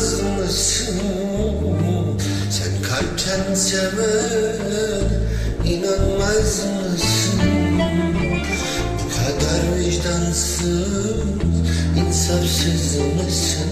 yazmışsın Sen kalpten sever inanmaz mısın? Bu kadar vicdansız insafsız mısın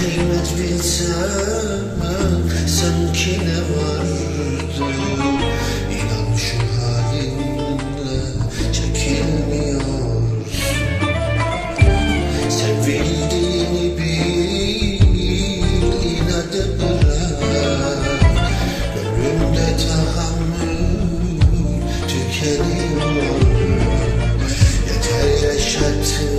kıymet bilsen sanki ne vardı? İnan şu halinle çekilmiyorsun. Sevildiğini bil, inadı bırak. Ömrümde tahammül tükeniyor Yeter yaşattın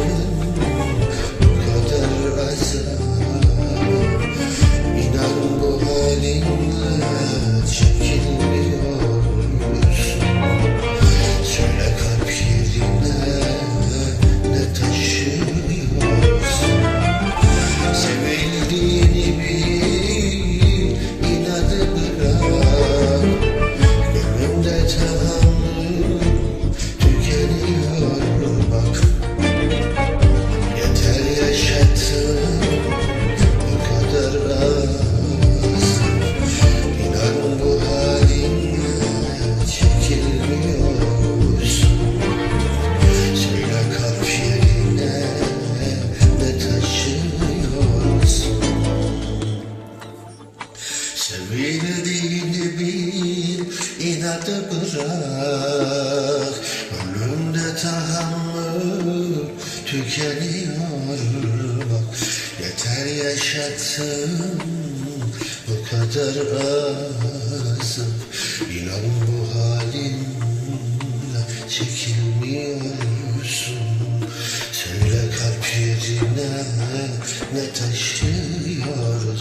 inadı bırak Ölümde tahammül tükeniyor. Bak Yeter yaşattın bu kadar azap İnan bu halinle çekilmiyorsun. Söyle kalp yerine ne taşıyorsun